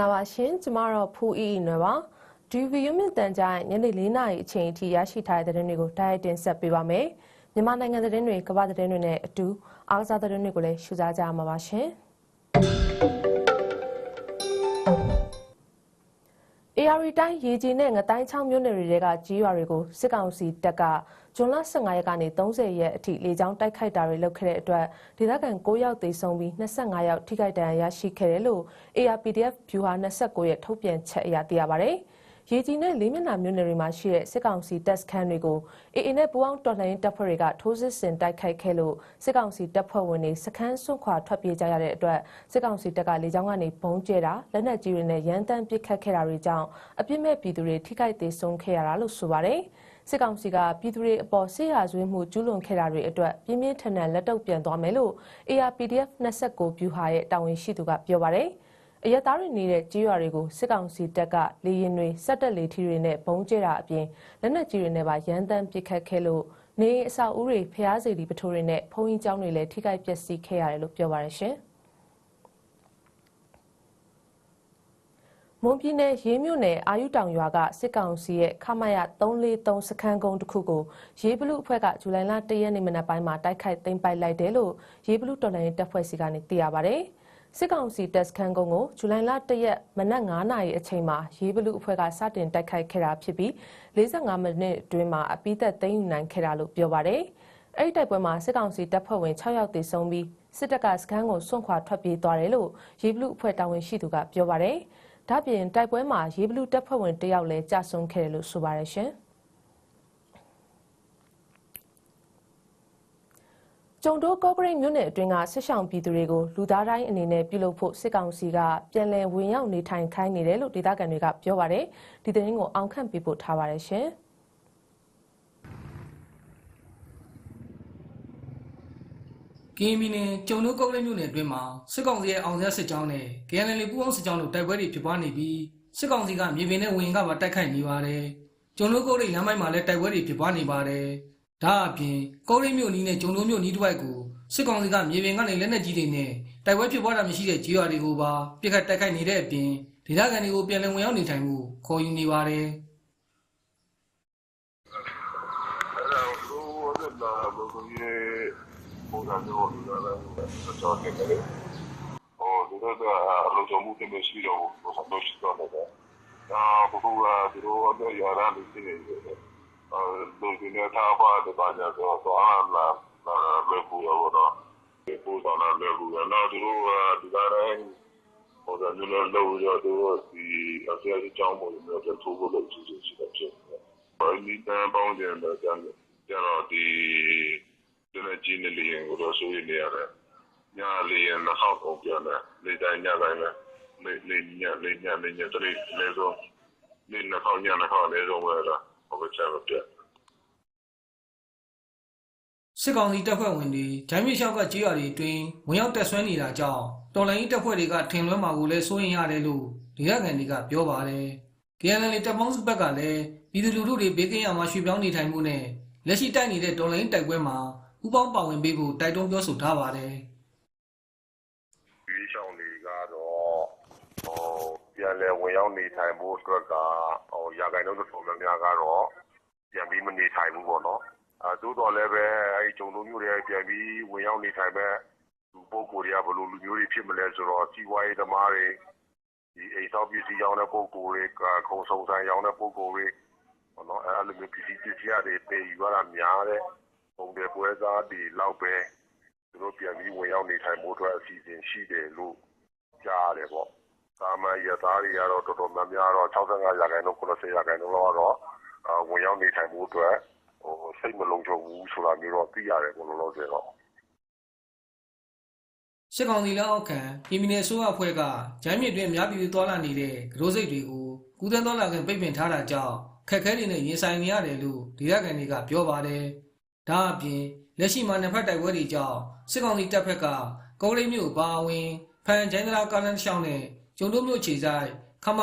မင်္ဂလာပါရှင်ကျမတော့ဖူးအီအီနွယ်ပါဒီဗီယူမြင့်တန်ကြားညနေ၄နာရီအချိန်အထိရရှိထားတဲ့သတင်းတွေကိုတိုက်ရိုက်တင်ဆက်ပေးပါမယ်မြန်မာနိုင်ငံသတင်းတွေကမ္ဘာသတင်းတွေနဲ့အတူအားကစားသတင်းတွေကိုလည်းရှုစားကြရမှာပါရှင် AR တိုင်းရေကြီးနဲ့ငတိုင်းချောင်းမြို့နယ်တွေကကြီးရွာတွေကိုစစ်ကောင်စီတပ်က ဇွန်လ15ရက်ကနေ30ရက်အထိလေကြောင်းတိုက်ခိုက်တာတွေလုပ်ခဲ့တဲ့အတွက်ဒေသခံ9ယောက်သေဆုံးပြီး25ယောက်ထိခိုက်ဒဏ်ရာရရှိခဲ့တယ်လို့ ARPDF ဗျူဟာ29ရဲ့ထုတ်ပြန်ချက်အရသိရပါဗျ။ရေကြီးနဲ့လေးမျက်နှာမြို့နယ်တွေမှာရှိတဲ့စစ်ကောင်စီတပ်စခန်းတွေကို AA နဲ့ပူးပေါင်းတော်လှန်ရေးတပ်ဖွဲ့တွေကထိုးစစ်ဆင်တိုက်ခိုက်ခဲ့လို့စစ်ကောင်စီတပ်ဖွဲ့ဝင်တွေစခန်းစွန့်ခွာထွက်ပြေးကြရတဲ့အတွက်စစ်ကောင်စီတပ်ကလေကြောင်းကနေဘုံကျဲတာလက်နက်ကြီးတွေနဲ့ရန်တမ်းပစ်ခတ်ခဲ့တာတွေကြောင့်အပြစ်မဲ့ပြည်သူတွေထိခိုက်သေးဆုံးခဲ့ရတာလို့ဆိုပါတယ်။ စစ်ကောင်စီကပြည်သူတွေအပေါ်ဆေးရဆွေးမှုကျူးလွန်ခဲ့တာတွေအတွက်ပြင်းပြင်းထန်ထန်လက်တုပ်ပြန်သွားမယ်လို့ ARPDF 29ဗျူဟာရဲ့တာဝန်ရှိသူကပြောပါတယ်။အရက်သားတွေနေတဲ့ကြေးရွာတွေကိုစစ်ကောင်စီတပ်ကလေရင်တွေစက်တက်လေထီတွေနဲ့ဘုံကျဲတာအပြင်လက်နက်ကြီးတွေနဲ့ပါရန်တမ်းပစ်ခတ်ခဲ့လို့နေအဆောက်အဦတွေဖျားစီဒီပထိုးတွေနဲ့ဖုံးကြီးကျောင်းတွေလည်းထိခိုက်ပျက်စီးခဲ့ရတယ်လို့ပြောပါရရှင် မွန်ပြည်နယ်ရေးမြို့နယ်အာယုတောင်ရွာကစစ်ကောင်စီရဲ့ခမရ343စခန်းကုန်းတစ်ခုကိုရေးဘလူအဖွဲ့ကဇူလိုင်လ1ရက်နေ့မနက်ပိုင်းမှာတိုက်ခိုက်သိမ်းပိုက်လိုက်တယ်လို့ရေးဘလူတော်လှန်ရေးတပ်ဖွဲ့စီကနေသိရပါဗျ။စစ်ကောင်စီတပ်စခန်းကုန်းကိုဇူလိုင်လ၁ရက်မနက်9:00နာရီအချိန်မှာရေးဘလူအဖွဲ့ကစတင်တိုက်ခိုက်ခဲ့တာဖြစ်ပြီး45မိနစ်အတွင်းမှာအပိသက်သိမ်းယူနိုင်ခဲ့တာလို့ပြောပါတယ်။အဲ့ဒီတိုက်ပွဲမှာစစ်ကောင်စီတပ်ဖွဲ့ဝင်6ယောက်သေဆုံးပြီးစစ်တပ်ကစခန်းကိုစွန့်ခွာထွက်ပြေးသွားတယ်လို့ရေးဘလူအဖွဲ့တာဝန်ရှိသူကပြောပါတယ်။ ဒါ့ပြင်တိုက်ပွဲမှာရေးဘလူတပ်ဖွဲ့ဝင်တယောက်လည်းကြာဆုံးခဲ့တယ်လို့ဆိုပါတယ်ရှင်။ကျုံတိုးကော့ဂရိတ်မြို့နယ်အတွင်းကဆက်ဆောင်ပြည်သူတွေကိုလူသားတိုင်းအနေနဲ့ပြုလုပ်ဖို့စစ်ကောင်စီကပြန်လည်ဝင်ရောက်နေထိုင်ခိုင်းနေတယ်လို့ဒေသခံတွေကပြောပါတယ်ဒီသတင်းကိုအောင်ခန့်ပေးပို့ထားပါတယ်ရှင် ကင်းမီနယ်ကျုံတို့ကုန်းလေးမြို့နယ်အတွင်းမှာစစ်ကောင်စီရဲ့အောင်ဆက်စစ်ကြောင်းနဲ့ KNL ပူးပေါင်းစစ်ကြောင်းတို့တိုက်ပွဲတွေဖြစ်ပွားနေပြီးစစ်ကောင်စီကမြေပြင်နဲ့ဝင်ကပါတိုက်ခိုက်နေပါတယ်။ကျုံတို့ကုန်းလေးလမ်းမိုက်မှာလည်းတိုက်ပွဲတွေဖြစ်ပွားနေပါတယ်။ဒါအပြင်ကုန်းလေးမြို့နီးနဲ့ကျုံတို့မြို့နီးတစ်ဝိုက်ကိုစစ်ကောင်စီကမြေပြင်ကနေလက်နက်ကြီးတွေနဲ့တိုက်ပွဲဖြစ်ပွားတာမရှိတဲ့ကြေးရွာတွေကိုပါပြစ်ခတ်တိုက်ခိုက်နေတဲ့အပြင်ဒေသခံတွေကိုပြန်လည်ဝင်ရောက်နေထိုင်မှုခေါ်ယူနေပါတယ်။ အဲ့တော့ဘိုးကလာဘိုးကြီး ပုံစံမျိုးလိုလာတော့ကျွန်တော်နေတယ်။ဟိုဒီတော့အလုပ်ဆောင်မှုတင်မရှိတော့ဘူးဆိုတော့ရှိတော့တယ်။အာဘိုးကဒီလိုအရရာလေးနေတယ်။အာလူတွေနဲ့ထားပါတဲ့ဘာညာဆိုတော့အာလာလာဘယ်ဘူးရောတော့ဒီပုံစံနဲ့ဘယ်ဘူးလဲတော့ဒီလိုဒီကတိုင်းပုံစံမျိုးလုံးလို့ရတော့ဒီအစအကြောင်းပုံမျိုးတော့ထိုးဖို့လုပ်ကြည့်ကြည့်ရှိတယ်ဖြစ်တယ်။ဘာလို့ဒီတန်းပေါင်းတယ်လဲကျန်ကျတော့ဒီ ဒီနေ့ကြီးနေလျင်ကိုတော့ဆိုရနေရတယ်။ညာလျင်နှောက်ကုန်ပြန်တယ်။လေတိုင်းညတိုင်းလဲလေလေညလေညလေညတလေးလေဆုံးလေနှောက်ညနှောက်လေဆုံးပဲလား။ဘယ်ချမ်းပြတ်စစ်ကောင်စီတပ်ဖွဲ့ဝင်တွေဂျိုင်းမြေလျှောက်ကကြေးရွာတွေအတွင်းဝင်ရောက်တက်ဆွဲနေတာကြောင့်တော်လိုင်းတပ်ဖွဲ့တွေကထင်လွှဲမှာကိုလည်းစိုးရင်ရတယ်လို့ဒေသခံတွေကပြောပါတယ်။ KNL တပ်ပေါင်းစုဘက်ကလည်းပြည်သူလူထုတွေဘေးကင်းရမှာရွှေ့ပြောင်းနေထိုင်မှုနဲ့လက်ရှိတိုက်နေတဲ့တော်လိုင်းတိုက်ပွဲမှာ ဥပေါင်းပါဝင်ပေးဖို့တိုက်တွန်းပြောဆိုထားပါတယ်ဒီဆောင်တွေကတော့ဟိုပြန်လဲဝင်ရောက်နေထိုင်ဖို့အတွက်ကဟိုရာဂိုင်တော့တော်တော်များများကတော့ပြန်ပြီးမနေထိုင်ဘူးပေါ့နော်အဲသို့တော်လည်းပဲအဲဒီဂျုံလုံးမျိုးတွေပြန်ပြီးဝင်ရောက်နေထိုင်မဲ့လူပုဂ္ဂိုလ်တွေကဘယ်လိုလူမျိုးတွေဖြစ်မလဲဆိုတော့စီးပွားရေးသမားတွေဒီအိမ်ဆောက်ပစ္စည်းရောင်းတဲ့ပုဂ္ဂိုလ်တွေကခုံဆုံဆိုင်ရောင်းတဲ့ပုဂ္ဂိုလ်တွေပေါ့နော်အဲလိုမျိုးပစ္စည်းပစ္စည်းတွေတည်ယူရတာများတဲ့ ပုံတွေပွဲစားတွေလောက်ပဲသူတို့ပြန်ပြီးဝင်ရောက်နေထိုင်မှုအတွက်အစီအစဉ်ရှိတယ်လို့ကြားရတယ်ပေါ့။သာမန်ရသားတွေကတော့တော်တော်များများတော့65ရာခိုင်နှုန်း90ရာခိုင်နှုန်းလောက်ကတော့အာဝင်ရောက်နေထိုင်မှုအတွက်ဟိုစိတ်မလုံခြုံဘူးဆိုတာမျိုးတော့သိရတယ်ဘယ်လိုလုပ်လဲတော့။စစ်ကောင်စီလက်အောက်ခံပြည်民နယ်ဆိုးအဖွဲ့ကဂျိုင်းမြေတွင်အများပြည်သူသွားလာနေတဲ့ဂရိုးစိတ်တွေကိုကုသန်းသွားလာခွင့်ပိတ်ပင်ထားတာကြောင့်ခက်ခဲတွေနဲ့ရင်ဆိုင်နေရတယ်လို့ဒေသခံတွေကပြောပါတယ်။ ဒါအပြင်လက်ရှိမှာနှစ်ဖက်တိုက်ပွဲတွေကြောင့်စစ်ကောင်စီတပ်ဖက်ကကုန်းလေးမြို့ပါဝင်ဖန်ကျန်းဒရာကားလန်ရှောင်းနဲ့ကျုံတို့မြို့ခြေဆိုင်ခမ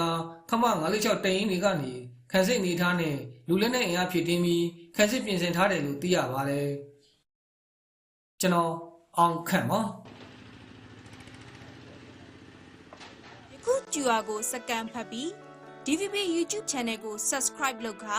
945ခမ946တရင်တွေကနေခန်းစစ်နေထားနဲ့လူလက်နဲ့အင်အားဖြည့်တင်းပြီးခန်းစစ်ပြင်ဆင်ထားတယ်လို့သိရပါတယ်။ကျွန်တော်အောင်ခန့်ပါယခု QR ကိုစကန်ဖတ်ပြီး DVB YouTube Channel ကို Subscribe လုပ်ခါ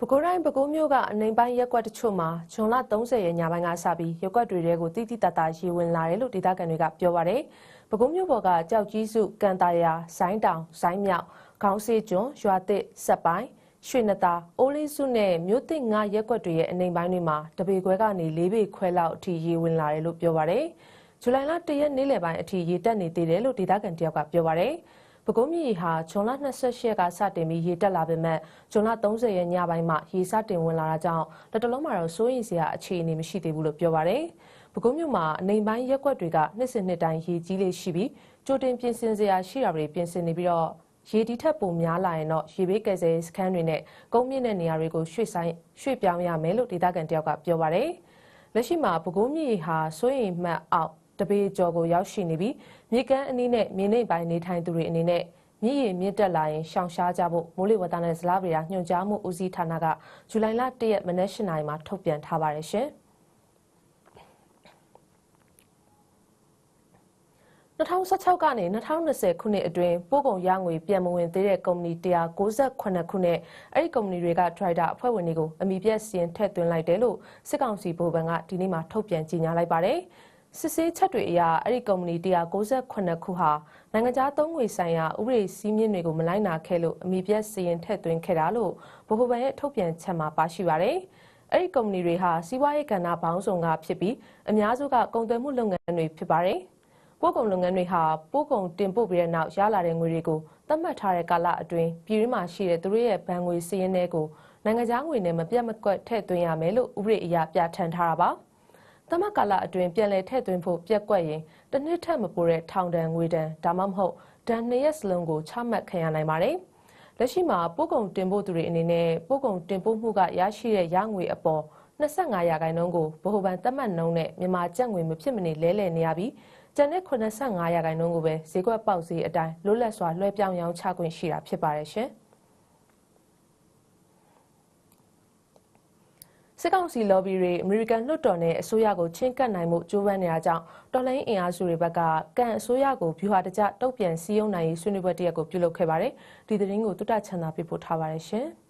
ပဲခူးတိုင်းပဲခူးမြို့ကအနိုင်ပိုင်းရက်ကွက်တချို့မှာဂျွန်လ30ရက်ညပိုင်းကစပြီးရက်ကွက်တွေထဲကိုတိတိတတ်တာရေဝင်လာတယ်လို့ဒေသခံတွေကပြောပါတယ်။ပဲခူးမြို့ပေါ်ကကြောက်ကြီးစုကန်တာယာဆိုင်းတောင်ဆိုင်းမြောက်ခေါင်းစေးကျွန်းရွာသစ်ဆက်ပိုင်းရွှေနတာအိုးလေးစုနဲ့မြို့သစ်ငါရက်ကွက်တွေရဲ့အနိုင်ပိုင်းတွေမှာတပေခွဲကနေ၄ပေခွဲလောက်အထိရေဝင်လာတယ်လို့ပြောပါတယ်။ဇူလိုင်လ1ရက်နေ့လယ်ပိုင်းအထိရေတက်နေသေးတယ်လို့ဒေသခံတယောက်ကပြောပါတယ်။ ပဲခူးမြေဟာဂျွန်လ28ရက်ကစတင်ပြီးရေတက်လာပေမဲ့ဂျွန်လ30ရက်ညပိုင်းမှာရေစတင်ဝင်လာတာကြောင့်တတလုံးမှာတော့စိုးရိမ်စရာအခြေအနေမရှိသေးဘူးလို့ပြောပါရယ်။ပဲခူးမြို့မှာအနေပိုင်းရက်ကွက်တွေကနှစ်စဉ်နှစ်တိုင်းရေကြီးလေးရှိပြီးကြိုတင်ပြင်ဆင်စရာရှိတာတွေပြင်ဆင်နေပြီးတော့ရေဒီထက်ပိုများလာရင်တော့ရေဘေးကယ်ဆယ်ရေးစခန်းတွေနဲ့ကုန်းမြင့်တဲ့နေရာတွေကိုရွှေ့ဆိုင်ရွှေ့ပြောင်းရမယ်လို့ဒေသခံတယောက်ကပြောပါရယ်။လက်ရှိမှာပဲခူးမြေဟာစိုးရိမ်မှတ်အောက်တပေကျော်ကိုရောက်ရှိနေပြီး မြေကမ်းအနည်းနဲ့မြေနိမ့်ပိုင်းနေထိုင်သူတွေအနေနဲ့မြည်ရည်မြင့်တက်လာရင်ရှောင်ရှားကြဖို့မိုးလေဝသနဲ့ဇလားဗေဒညွှန်ကြားမှုဦးစီးဌာနကဇူလိုင်လ1ရက်မနက်၈နာရီမှာထုတ်ပြန်ထားပါတယ်ရှင်။2016ကနေ2020ခုနှစ်အတွင်းပို့ကုန်ရငွေပြန်မဝင်သေးတဲ့ကုမ္ပဏီ198ခုနဲ့အဲ့ဒီကုမ္ပဏီတွေကဒရိုက်တာအဖွဲ့ဝင်တွေကိုအမိပြက်စင်းထည့်သွင်းလိုက်တယ်လို့စစ်ကောင်စီဗိုလ်ဘဏ်ကဒီနေ့မှထုတ်ပြန်ကြေညာလိုက်ပါတယ်။ စစ်ဆေးချက်တွေအရအဲ့ဒီကုမ္ပဏီ198ခုဟာနိုင်ငံခြားသုံးငွေဆိုင်ရာဥပဒေစည်းမျဉ်းတွေကိုမလိုက်နာခဲ့လို့အမိပြက်စရင်ထည့်သွင်းခဲ့တာလို့ဗဟိုဘဏ်ရဲ့ထုတ်ပြန်ချက်မှာပါရှိပါတယ်။အဲ့ဒီကုမ္ပဏီတွေဟာစီးပွားရေးကဏ္ဍပေါင်းစုံကဖြစ်ပြီးအများစုကကုန်သွယ်မှုလုပ်ငန်းတွေဖြစ်ပါတယ်။ပို့ကုန်လုပ်ငန်းတွေဟာပို့ကုန်တင်ပို့ပြီးတဲ့နောက်ရလာတဲ့ငွေတွေကိုသတ်မှတ်ထားတဲ့ကာလအတွင်းပြည်တွင်းမှာရှိတဲ့သူတို့ရဲ့ဘဏ်ငွေစည်းရင်းတွေကိုနိုင်ငံခြားငွေနဲ့မပြတ်မကွက်ထည့်သွင်းရမယ်လို့ဥပဒေအရပြဋ္ဌာန်းထားတာပါ။ သမတ်ကာလအတွင်းပြန်လည်ထည့်သွင်းဖို့ပြက်ကွက်ရင်တစ်နှစ်ထက်မပိုတဲ့ထောင်ဒဏ်ငွေဒဏ်ဒါမှမဟုတ်ဒဏ်နှစ်ရက်စလုံးကိုချမှတ်ခံရနိုင်ပါတယ်။လက်ရှိမှာပို့ကုန်တင်ပို့သူတွေအနေနဲ့ပို့ကုန်တင်ပို့မှုကရရှိတဲ့ရငွေအပေါ်25ရာခိုင်နှုန်းကိုဗဟိုဘဏ်သတ်မှတ်နှုန်းနဲ့မြန်မာကျပ်ငွေမဖြစ်မနေလဲလှယ်နေရပြီးကျန်တဲ့85ရာခိုင်နှုန်းကိုပဲဈေးကွက်ပေါက်ဈေးအတိုင်းလွတ်လပ်စွာလွှဲပြောင်းရောင်းချခွင့်ရှိတာဖြစ်ပါတယ်ရှင်။ စစ်ကောင်စီ lobby တွေအမေရိကန်လွှတ်တော်နဲ့အစိုးရကိုချင်းကပ်နိုင်မှုကြိုးပမ်းနေတာကြောင့်တော်လိုင်းအင်အားစုတွေဘက်ကကန်အစိုးရကိုဗျူဟာတကျတုတ်ပြန်စည်းရုံးနိုင်ရေးဆွေးနွေးပွဲတစ်ရက်ကိုပြုလုပ်ခဲ့ပါတယ်။ဒီသတင်းကိုတုတ္တချန်သာပြပို့ထားပါတယ်ရှင်။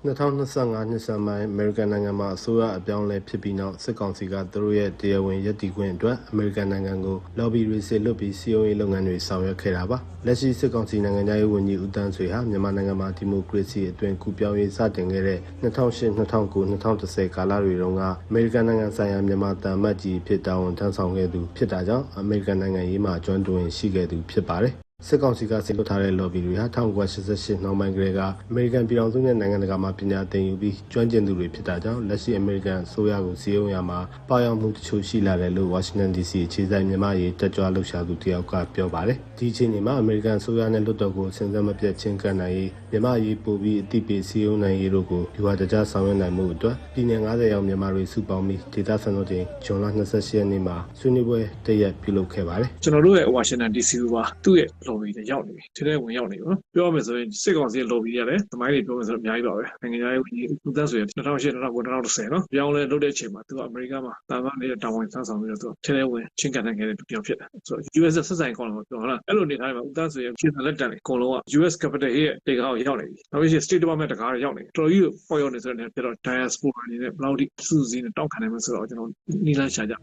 2025နှစ်ဆန်းပိုင်းအမေရိကန်နိုင်ငံမှာအစိုးရအပြောင်းအလဲဖြစ်ပြီးနောက်စစ်ကောင်စီကသူတို့ရဲ့တရားဝင်ရည်တည်ခွင့်အတွက်အမေရိကန်နိုင်ငံကို lobby တွေဆေလွတ်ပြီးစီယုံရေးလုပ်ငန်းတွေဆောင်ရွက်ခဲ့တာပါလက်ရှိစစ်ကောင်စီနိုင်ငံသားရေးဝန်ကြီးဦးတန်းဆွေဟာမြန်မာနိုင်ငံမှာဒီမိုကရေစီအတွင်ကူပြောင်းရေးစတင်ခဲ့တဲ့2008 2009 2010ကာလတွေတုန်းကအမေရိကန်နိုင်ငံဆိုင်ရာမြန်မာတန်မတ်ကြီးဖြစ်တာဝန်ထမ်းဆောင်ခဲ့သူဖြစ်တာကြောင့်အမေရိကန်နိုင်ငံရေးမှာကျွမ်းတွင်ရှိခဲ့သူဖြစ်ပါတယ် စစ်ကောင်စီကဆီလွတ်ထားတဲ့ lobby တွေဟာ1988နောက်ပိုင်းကတည်းကအမေရိကန်ပြည်ထောင်စုနဲ့နိုင်ငံတကာမှာပညာသင်ယူပြီးကျွမ်းကျင်သူတွေဖြစ်တာကြောင့်လက်ရှိအမေရိကန်အစိုးရကိုစီးရုံးရမှာပေါရောက်မှုတချို့ရှိလာတယ်လို့ Washington DC အခြေစိုက်မြန်မာရေးတက်ကြွလှုပ်ရှားသူတယောက်ကပြောပါတယ်။ဒီအချိန်မှာအမေရိကန်အစိုးရနဲ့လွတ်တော်ကိုစဉ်ဆက်မပြတ်ချင်းကပ်နိုင်ရေးမြန်မာရေးပို့ပြီးအသိပေးစီးရုံးနိုင်ရေးတို့ကိုဒီဝါတကြဆောင်ရွက်နိုင်မှုအတွက်ပြည်내90ရောက်မြန်မာတွေစုပေါင်းပြီးဒေသစံတော်ချိန်ဇွန်လ28ရက်နေ့မှာဆွေးနွေးပွဲတရက်ပြုလုပ်ခဲ့ပါတယ်။ကျွန်တော်တို့ရဲ့ Washington DC ပါသူ့ရဲ့ lobby တွေရောက်နေပြီထဲထဲဝင်ရောက်နေပြီနော်ပြောရမယ်ဆိုရင်စစ်ကောင်စီရဲ့ lobby ရတယ်သမိုင်းတွေပြောမယ်ဆိုတော့အများကြီးပါပဲနိုင်ငံခြားရေးဝန်ကြီးဦးသန်းဆွေ2008 2009 2010နော်ပြောင်းလဲလုပ်တဲ့အချိန်မှာသူကအမေရိကန်မှာတာဝန်နေတဲ့တာဝန်ဆန်းဆောင်ပြီးတော့သူထဲထဲဝင်ချင်းကန်နိုင်ခဲ့တဲ့သူပြောင်းဖြစ်တယ်ဆိုတော့ US ဆက်ဆိုင်ကောင်းလို့ပြောဟုတ်လားအဲ့လိုနေထားမှာဦးသန်းဆွေရဲ့ပြည်နယ်လက်တန်တွေအကုန်လုံးက US capital ရဲ့တေကားကိုရောက်နေပြီနောက်ပြီး State Department တကားတွေရောက်နေတော်ကြီးပေါ်ရောက်နေဆိုတဲ့နေပြတော့ diaspora အနေနဲ့ဘယ်လောက်ထိစုစည်းနေတောက်ခံနိုင်မလဲဆိုတော့ကျွန်တော်နီးလန်းရှာကြ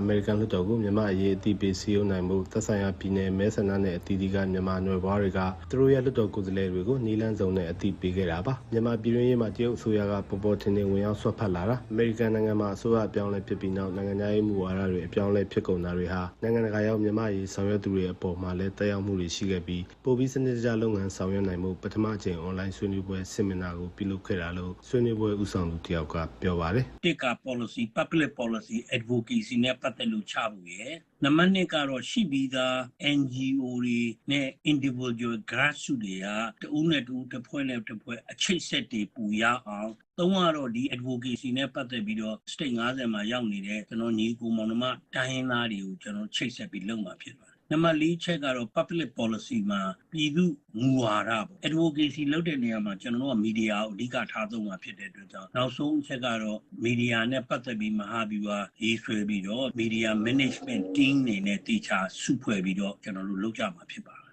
အမေရိကန်လွှတ်တော်ကိုမြန်မာအရေးအသိပေးစည်းရုံးနိုင်မှုသက်ဆိုင်ရာပြည်내မဲဆန္ဒနဲ့အသီးသီးကမြန်မာနွယ်ဘွားတွေကသူတို့ရဲ့လွှတ်တော်ကိုယ်စားလှယ်တွေကိုနီလန်းစုံနဲ့အသိပေးခဲ့တာပါမြန်မာပြည်တွင်းရေးမှာတရုတ်အစိုးရကပေါ်ပေါ်ထင်ထင်ဝင်ရောက်ဆွတ်ဖက်လာတာအမေရိကန်နိုင်ငံမှာအစိုးရအပြောင်းလဲဖြစ်ပြီးနောက်နိုင်ငံသားရေးမူဝါဒတွေအပြောင်းလဲဖြစ်ကုန်တာတွေဟာနိုင်ငံတကာရောက်မြန်မာရေးဆောင်ရွက်သူတွေအပေါ်မှာလည်းတက်ရောက်မှုတွေရှိခဲ့ပြီးပိုပြီးစနစ်တကျလုပ်ငန်းဆောင်ရွက်နိုင်မှုပထမအကြိမ်အွန်လိုင်းဆွေးနွေးပွဲဆင်မီနာကိုပြုလုပ်ခဲ့တာလို့ဆွေးနွေးပွဲဦးဆောင်သူတယောက်ကပြောပါတယ်တစ်က policy public policy advocacy နဲ့ပပတ်သက်လို့ချဖို့ရယ်နံပါတ်2ကတော့ရှိပြီးသား NGO တွေနဲ့ individual grassroots တွေကတဦးနဲ့တဦးတစ်ဖွဲ့နဲ့တစ်ဖွဲ့အချိတ်ဆက်တွေပူရအောင်သုံးကတော့ဒီ advocacy နဲ့ပတ်သက်ပြီးတော့ state 50မှာရောက်နေတဲ့ကျွန်တော်ညီကိုမောင်နှမတိုင်းရင်းသားတွေကိုကျွန်တော်ချိတ်ဆက်ပြီးလုပ်မှာဖြစ်ပါတယ် နံပါတ်၄ချက်ကတော့ public policy မှာပြည်သူမူဝါဒပေါ့ advocacy လုပ်တဲ့နေရာမှာကျွန်တော်တို့ကမီဒီယာကိုအဓိကထားသုံးမှာဖြစ်တဲ့အတွက်ကြောင့်နောက်ဆုံးအချက်ကတော့မီဒီယာနဲ့ပတ်သက်ပြီးမဟာဗျူဟာရေးဆွဲပြီးတော့ media management team နေနဲ့တေချာစုဖွဲ့ပြီးတော့ကျွန်တော်တို့လုပ်ကြမှာဖြစ်ပါတယ်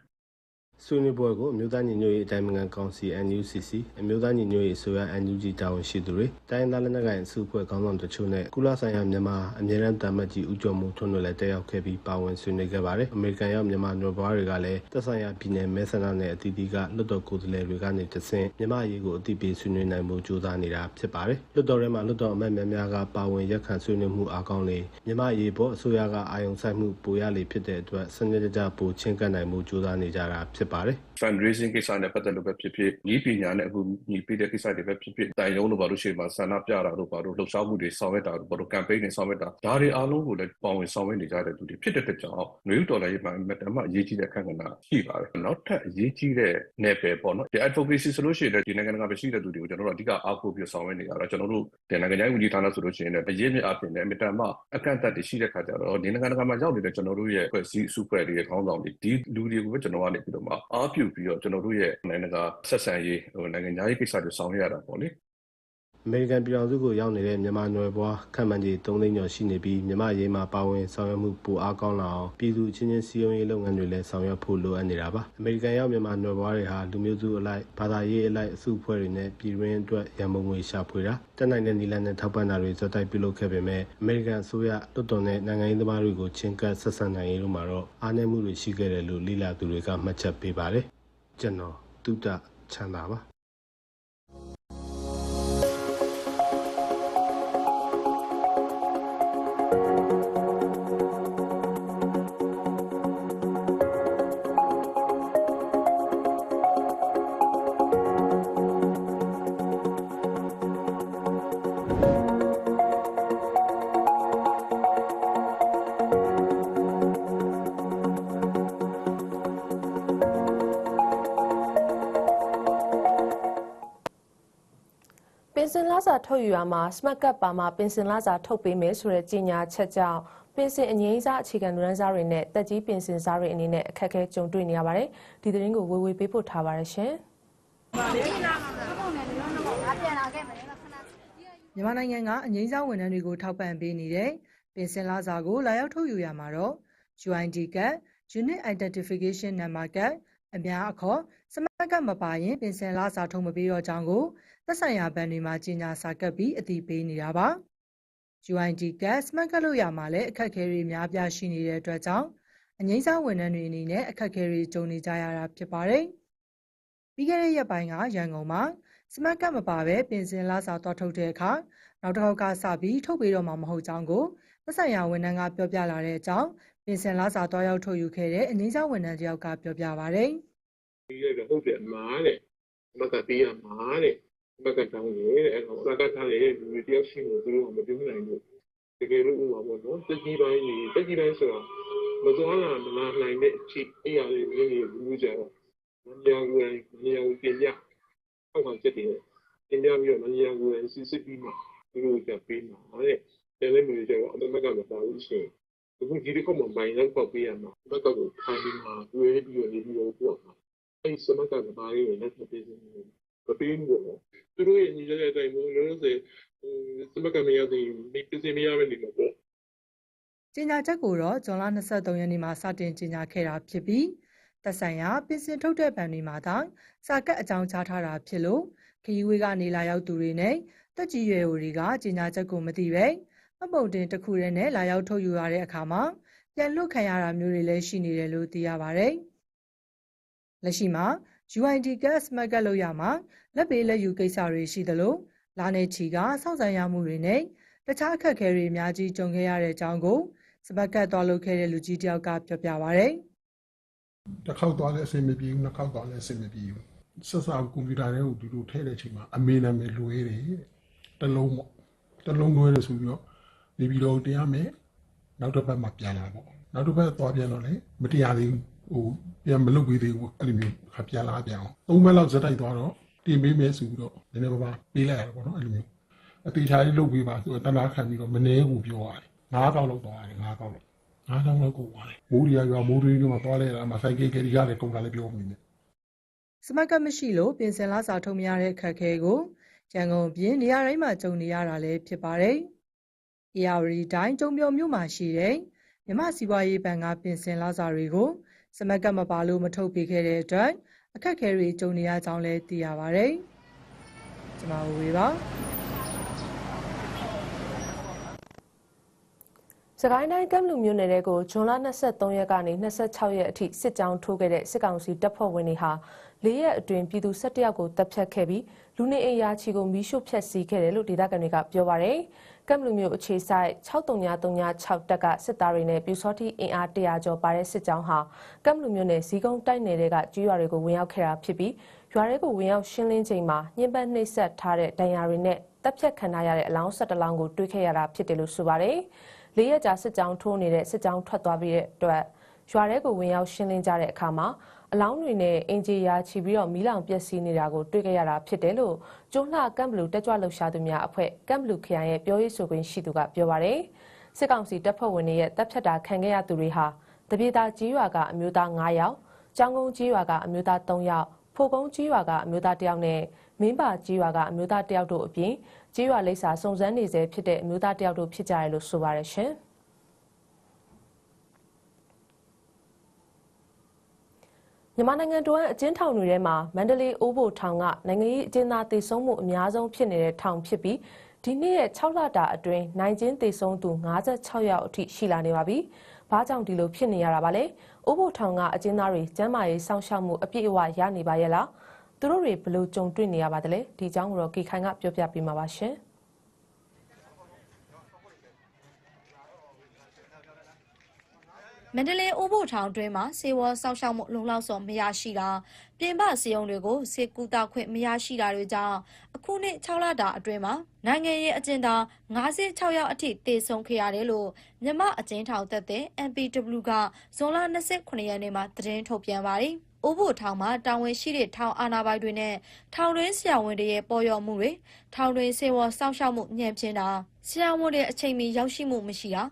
ဆွေးနွေးပွဲကိုအမျိုးသားညီညွတ်ရေးအတိုင်းအမြံကောင်စီ NUCC အမျိုးသားညီညွတ်ရေးဆိုရ NUG တာဝန်ရှိသူတွေတိုင်းဒေသလက်နက်ကိုင်အစုအဖွဲ့ခေါင်းဆောင်တချို့နဲ့ကုလဆိုင်ရာမြန်မာအမြဲတမ်းတာမတ်ကြီးဦးကျော်မိုးထွန်းတို့လည်းတက်ရောက်ခဲ့ပြီးပါဝင်ဆွေးနွေးခဲ့ပါတယ်။အမေရိကန်ရောက်မြန်မာနယ်ဘွားတွေကလည်းသက်ဆိုင်ရာပြည်နယ်မဲဆန္ဒနယ်အသီးသီးကလွှတ်တော်ကိုယ်စားလှယ်တွေကနေတဆင့်မြန်မာအရေးကိုအသိပေးဆွေးနွေးနိုင်မှုကြိုးစားနေတာဖြစ်ပါတယ်။လွှတ်တော်ထဲမှာလွှတ်တော်အမတ်များများကပါဝင်ရက်ခံဆွေးနွေးမှုအားကောင်းလေမြန်မာအရေးပေါ်အစိုးရကအာရုံစိုက်မှုပိုရလေဖြစ်တဲ့အတွက်စနစ်တကျပိုချင်းကပ်နိုင်မှုကြိုးစားနေကြတာဖြစ်ပါတယ်။ fundraising ကိစ္စနဲ့ပတ်သက်လို့ပဲဖြစ်ဖြစ်ဤပညာနဲ့အခုညီပေးတဲ့ကိစ္စတွေပဲဖြစ်ဖြစ်တိုင်ရုံးလို့ဘာလို့ရှိမှဆန္ဒပြတာတို့ဘာလို့လှုပ်ရှားမှုတွေဆောင်ရွက်တာတို့ဘာလို့ campaign တွေဆောင်ရွက်တာဒါတွေအားလုံးကိုလည်းပေါဝင်ဆောင်ရွက်နေကြတဲ့သူတွေဖြစ်တဲ့အတွက်ကြောင့်နယူးဒေါ်လာရေးမှာအမအရေးကြီးတဲ့အခန်းကဏ္ဍရှိပါတယ်နောက်ထပ်အရေးကြီးတဲ့နယ်ပယ်ပေါ့နော်ဒီ advocacy ဆိုလို့ရှိရင်လည်းဒီနိုင်ငံတကာပဲရှိတဲ့သူတွေကိုကျွန်တော်တို့အဓိကအားကိုးပြီးဆောင်ရွက်နေကြတာကျွန်တော်တို့ဒီနိုင်ငံခြားရေးဝန်ကြီးဌာနဆိုလို့ရှိရင်လည်းအရေးမြစ်အပြင်လည်းအမြဲတမ်းအကန့်အသတ်တွေရှိတဲ့ခါကျတော့ဒီနိုင်ငံတကာမှာရောက်နေတဲ့ကျွန်တော်တို့ရဲ့ဖွဲ့စည်းစုဖွဲ့တွေရဲ့ခေါင်းဆောင်တွေဒီလူတွေကိုပဲကျွန်တော်ကနေပြီးတော့မှအားပြုပြီးတော့ကျွန်တော်တို့ရဲ့နိုင်ငံတကာဆက်ဆံရေးဟိုနိုင်ငံသားရေးကိစ္စတွေဆောင်ရွက်ရတာပေါ့လေအမေရိကန်ပြည်ထောင်စုကိုရောက်နေတဲ့မြန်မာနွယ်ဘွားခန့်မှန်းကြီး3သိန်းကျော်ရှိနေပြီးမြန်မာရေးမှာပါဝင်ဆောင်ရွက်မှုပိုအားကောင်းလာအောင်ပြည်သူချင်းချင်းစည်းရုံးရေးလုပ်ငန်းတွေလည်းဆောင်ရွက်ဖို့လိုအပ်နေတာပါအမေရိကန်ရောက်မြန်မာနွယ်ဘွားတွေဟာလူမျိုးစုအလိုက်ဘာသာရေးအလိုက်အစုအဖွဲ့တွေနဲ့ပြည်တွင်းအတွက်ရန်ပုံငွေရှာဖွေတာတက်နိုင်တဲ့နည်းလမ်းနဲ့ထောက်ပံ့တာတွေဇက်တိုက်ပြုလုပ်ခဲ့ပေမဲ့အမေရိကန်အစိုးရလွှတ်တော်နဲ့နိုင်ငံရေးသမားတွေကိုချင်းကပ်ဆက်ဆံနိုင်ရေးတို့မှာတော့အားနည်းမှုတွေရှိခဲ့တယ်လို့လေ့လာသူတွေကမှတ်ချက်ပေးပါတယ် ကျွန်တော်တုဒ္ဒချမ်းသာပါပ တ်ယူရမှာစမတ်ကပ်ပါမှာပင်စင်လာစာထုတ်ပေးမယ်ဆိုတဲ့ကြေညာချက်ကြောင့် ပင်စင်အငိမ့်စားအခြေခံလူရန်စားတွေနဲ့တက်ကြီးပင်စင်စားတွေအနေနဲ့အခက်အခဲကြုံတွေ့နေရပါတယ်။ဒီသတင်းကိုဝေဝေပေးပို့ထားပါရရှင်။မြန်မာနိုင်ငံကအငိမ့်စားဝန်ထမ်းတွေကိုထောက်ပံ့ပေးနေတဲ့ပင်စင်လာစာကိုလာရောက်ထုတ်ယူရမှာတော့ UID က Unit Identification Number က အများအခေါ်စမတ်ကပ်မပါရင်ပင်စင်လာစာထုတ်မပေးတော့ကြောင်းကိုသက်ဆိုင်ရာဘဏ်တွေမှာကြီးညာစာကပ်ပြီးအသိပေးနေတာပါ UID ကစမတ်ကပ်လို့ရမှာလည်းအခက်အခဲတွေများပြားရှိနေတဲ့အတွက်ကြောင့်အငိမ့်စားဝန်ထမ်းတွေအနေနဲ့အခက်အခဲတွေကြုံနေကြရတာဖြစ်ပါတယ်ပြီးခဲ့တဲ့ရက်ပိုင်းကရန်ကုန်မှာစမတ်ကပ်မပါဘဲပင်စင်လာစာသွားထုတ်တဲ့အခါနောက်တစ်ခေါက်ကစပြီးထုတ်ပေးတော့မှာမဟုတ်ကြောင်းကိုသက်ဆိုင်ရာဝန်ထမ်းကပြောပြလာတဲ့အကြောင်း ပင်စင်လာစာသွားရောက်ထုတ်ယူခဲ့တဲ့အငိမ့်စားဝန်ထမ်းတစ်ယောက်ကပြောပြပါဗျ။ပြီးရတော့ဟုတ်တယ်မားတဲ့မကပေးရမားတဲ့မကတောင်းရဲတဲ့အဲ့တော့မကထားလေလူတွေတယောက်ရှိလို့သူတို့ကမပြောနိုင်ဘူးတကယ်လို့ဥပမာပေါ့နော်တက်ကြီးပိုင်းကြီးတက်ကြီးပိုင်းဆိုတော့မသွားလာမလာနိုင်တဲ့အချိန်အရာတွေမျိုးတွေလူကြတော့မညာကိုယ်မညာကိုပြင်ပြအောက်မှာချက်တယ်ပြင်ပြပြီးတော့မညာကိုယ်စစ်စစ်ပြီးမှသူတို့ကပေးမှာတဲ့တယ်လည်းမျိုးကြတော့အမကမပါဘူးရှင် အခုဒီတစ်ခါမှမိုင်းလောက်ပေါက်ပေးရမှာမကတော့ခိုင်းပြီးမှတွေ့ပြီးတော့နေပြီးတော့ပေါ့အဲ့စမကကဘာလေးကိုလက်ထပ်ပေးနေတယ်။ပပင်းကိုသူတို့ရဲ့ညီတဲ့အတိုင်းမျိုးလို့ဆိုစမကမရသေးမိပစမရမယ်နေလို့ပေါ့ကြေညာချက်ကိုတော့ဇွန်လ23ရက်နေ့မှာစတင်ကြေညာခဲ့တာဖြစ်ပြီးသက်ဆိုင်ရာပင်စင်ထုတ်တဲ့ဗန်တွေမှာသာစာကတ်အကြောင်းကြားထားတာဖြစ်လို့ခရီးဝေးကနေလာရောက်သူတွေနဲ့တက်ကြီးရွယ်အိုတွေကကြေညာချက်ကိုမသိပဲ အပုံတင်တစ်ခုတည်းနဲ့လာရောက်ထုတ်ယူရတဲ့အခါမှာပြန်လွတ်ခံရတာမျိုးတွေလည်းရှိနေတယ်လို့သိရပါတယ်။လက်ရှိမှာ UID gas မှတ်ကပ်လို့ရမှာလက်ပေးလက်ယူကိစ္စတွေရှိသလိုလာနေချီကစောင့်ဆိုင်ရမှုတွေနဲ့တခြားအခက်အခဲတွေအများကြီးကြုံခဲ့ရတဲ့အကြောင်းကိုစပတ်ကတ်သွားလုပ်ခဲ့တဲ့လူကြီးတယောက်ကပြောပြပါဗျ။တစ်ခေါက်သွားလဲအဆင်မပြေဘူးနှစ်ခေါက်သွားလဲအဆင်မပြေဘူးဆက်စာကွန်ပျူတာထဲကိုဒီလိုထည့်တဲ့အချိန်မှာအမေနာမည်လွဲတယ်တလုံးပေါ့တလုံးလွဲတယ်ဆိုပြီးတော့ နေပြီးတော့တရားမယ်နောက်တစ်ပတ်မှပြန်လာပေါ့နောက်တစ်ပတ်သွားပြန်တော့လေမတရားသေးဘူးဟိုပြန်မလုပ်ပြီးသေးဘူးအဲ့လိုမျိုးခါပြန်လာပြန်အောင်သုံးဘက်လောက်ဇက်တိုက်သွားတော့တင်ပေးမယ်ဆိုပြီးတော့နည်းနည်းပါးပါးပေးလိုက်ရတယ်ပေါ့နော်အဲ့လိုမျိုးအတေချာလေးလုပ်ပေးပါဆိုတော့တနာခံပြီးတော့မနေဘူးပြောရတယ်ငါးကောက်လောက်သွားရတယ်ငါးကောက်လောက်ငါးကောက်လောက်ကိုသွားတယ်မိုးရီရွာမိုးရီတို့မှာသွားလဲတာမှာဆိုင်ကယ်ကယ်ရီကလည်းကုန်တာလည်းပြောမိတယ်စမတ်ကပ်မရှိလို့ပင်စင်လာစာထုတ်မရတဲ့အခက်အခဲကိုရန်ကုန်ပြည်နေရာတိုင်းမှာကြုံနေရတာလည်းဖြစ်ပါတယ်။ ARD တိုင်းကျုံပြော်မြို့မှာရှိတဲ့မြမစီးပွားရေးဘဏ်ကပင်စင်လာစာတွေကိုစမတ်ကပ်မပါလို့မထုတ်ပေးခဲ့တဲ့အတွက်အခက်အခဲတွေကြုံနေရကြောင်းလည်းသိရပါတယ်။ကျွန်မဝေပါစကိုင်းတိုင်းကမ်လူမျိုးနယ်တဲကိုဇွန်လ23ရက်ကနေ26ရက်အထိစစ်ကြောင်းထိုးခဲ့တဲ့စစ်ကောင်စီတပ်ဖွဲ့ဝင်တွေဟာ၄ရက်အတွင်းပြည်သူ17ယောက်ကိုတပ်ဖြတ်ခဲ့ပြီးလူနေအိမ်ယာချီကိုမီးရှို့ဖျက်ဆီးခဲ့တယ်လို့ဒေသခံတွေကပြောပါရယ် ကမ်လူမျိုးအခြေဆိုင်6336တပ်ကစစ်သားတွေနဲ့ပြူစောတိအင်အား100ကျော်ပါတဲ့စစ်ကြောင်းဟာကမ်လူမျိုးနယ်ဇီကုန်းတိုက်နယ်တွေကကြီးရွာတွေကိုဝင်ရောက်ခဲ့တာဖြစ်ပြီးရွာတွေကိုဝင်ရောက်ရှင်းလင်းချိန်မှာညှဉ်းပန်းနှိပ်စက်ထားတဲ့ဒဏ်ရာတွေနဲ့တပ်ဖြတ်ခံထားရတဲ့အလောင်း17လောင်းကိုတွေ့ခဲ့ရတာဖြစ်တယ်လို့ဆိုပါတယ်။လေးရက်ကြာစစ်ကြောင်းထိုးနေတဲ့စစ်ကြောင်းထွက်သွားပြီးတဲ့အတွက်ရွာထဲကိုဝင်ရောက်ရှင်းလင်းကြတဲ့အခါမှာ အလောင်းတွေနဲ့အင်ဂျီယာချီပြီးတော့မီးလောင်ပျက်စီးနေတာကိုတွေ့ခဲ့ရတာဖြစ်တယ်လို့ကျုံးလှကမ်ဘလူတက်ကြွလှုပ်ရှားသူများအဖွဲ့ကမ်ဘလူခရိုင်ရဲ့ပြောရေးဆိုခွင့်ရှိသူကပြောပါတယ်။စစ်ကောင်စီတပ်ဖွဲ့ဝင်တွေရဲ့တပ်ဖြတ်တာခံခဲ့ရသူတွေဟာတပြေတာကြီးရွာကအမျိုးသား9ယောက်၊ကျောင်းကုန်းကြီးရွာကအမျိုးသား3ယောက်၊ဖိုကုန်းကြီးရွာကအမျိုးသား1ယောက်နဲ့မင်းပါကြီးရွာကအမျိုးသား1ယောက်တို့အပြင်ကြီးရွာလိပ်စာစုံစမ်းနေစေဖြစ်တဲ့အမျိုးသား1ယောက်တို့ဖြစ်ကြတယ်လို့ဆိုပါတယ်ရှင်။ မြန်မာနိုင်ငံတွင်းအကျဉ်းထောင်တွေထဲမှာမန္တလေးအိုးဘိုထောင်ကနိုင်ငံရေးအကျဉ်းသားတေဆုံးမှုအများဆုံးဖြစ်နေတဲ့ထောင်ဖြစ်ပြီးဒီနေ့ရဲ့6လတာအတွင်းနိုင်ကျင်းတေဆုံးသူ56ယောက်အထိရှိလာနေပါပြီ။ဘာကြောင့်ဒီလိုဖြစ်နေရတာပါလဲ။အိုးဘိုထောင်ကအကျဉ်းသားတွေကျန်းမာရေးစောင့်ရှောက်မှုအပြည့်အဝရနေပါရဲ့လား။သူတို့တွေဘယ်လိုကြုံတွေ့နေရပါသလဲ။ဒီအကြောင်းကိုတော့ကေခိုင်ကပြောပြပေးမှာပါရှင်။ မန္တလေးအိုးဘိုထောင်တွင်းမှာစေဝါစောက်ရှောက်မှုလုံလောက်စွာမရရှိတာပြင်ပစီယုံတွေကိုစေကူတာခွင့်မရရှိတာတွေကြောင့်အခုနှစ်6လတာအတွင်းမှာနိုင်ငံရေးအကျဉ်းသား56ယောက်အထိတေဆုံးခဲ့ရတယ်လို့မြမအကျဉ်းထောင်သက်တဲ့ MPW ကဇွန်လ29ရက်နေ့မှာသတင်းထုတ်ပြန်ပါတယ်။အိုးဘိုထောင်မှာတာဝန်ရှိတဲ့ထောင်အာဏာပိုင်တွေနဲ့ထောင်တွင်းဆရာဝန်တွေရဲ့ပေါ်ရော်မှုတွေထောင်တွင်းစေဝါစောင့်ရှောက်မှုညံ့ပြင်းတာ ဆရာဝန်တွေအချိန်မီရောက်ရှိမှုမရှိတာ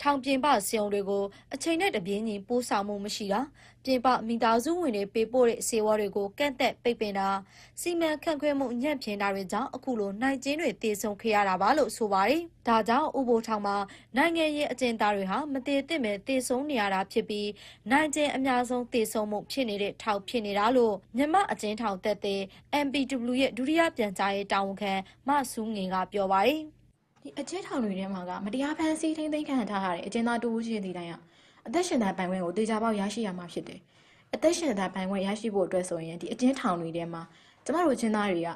ထောင်ပြင်ပစီယုံတွေကိုအချိန်နဲ့တပြေးညီပို့ဆောင်မှုမရှိတာပြင်ပမိသားစုဝင်တွေပေးပို့တဲ့စေဝါတွေကိုကန့်သက်ပိတ်ပင်တာစီမံခန့်ခွဲမှုညံ့ပြင်းတာတွေကြောင့်အခုလိုနိုင်ကျင်းတွေတည်ဆုံခဲ့ရတာပါလို့ဆိုပါတယ်။ဒါကြောင့်ဥပိုလ်ထောင်မှာနိုင်ငံရေးအကျဉ်းသားတွေဟာမတည်သင့်ပဲတည်ဆုံနေရတာဖြစ်ပြီးနိုင်ကျင်းအများဆုံးတည်ဆုံမှုဖြစ်နေတဲ့ထောင်ဖြစ်နေတာလို့မြန်မာအကျဉ်းထောင်တက်တဲ့ MPW ရဲ့ဒုတိယပြန်ကြားရေးတာဝန်ခံမဆူးငင်ကပြောပါတယ်။ ဒီအကျဉ်းထောင်တွေထဲမှာကမတရားဖန်ဆီးထိန်းသိမ်းခံထားရတဲ့အကျဉ်းသားတူဦးချင်းဒီတိုင်းကအသက်ရှင်တဲ့ပိုင်ခွင့်ကိုတေချာပေါက်ရရှိရမှာဖြစ်တယ်။အသက်ရှင်တဲ့ပိုင်ခွင့်ရရှိဖို့အတွက်ဆိုရင်ဒီအကျဉ်းထောင်တွေထဲမှာကျမတို့အကျဉ်းသားတွေက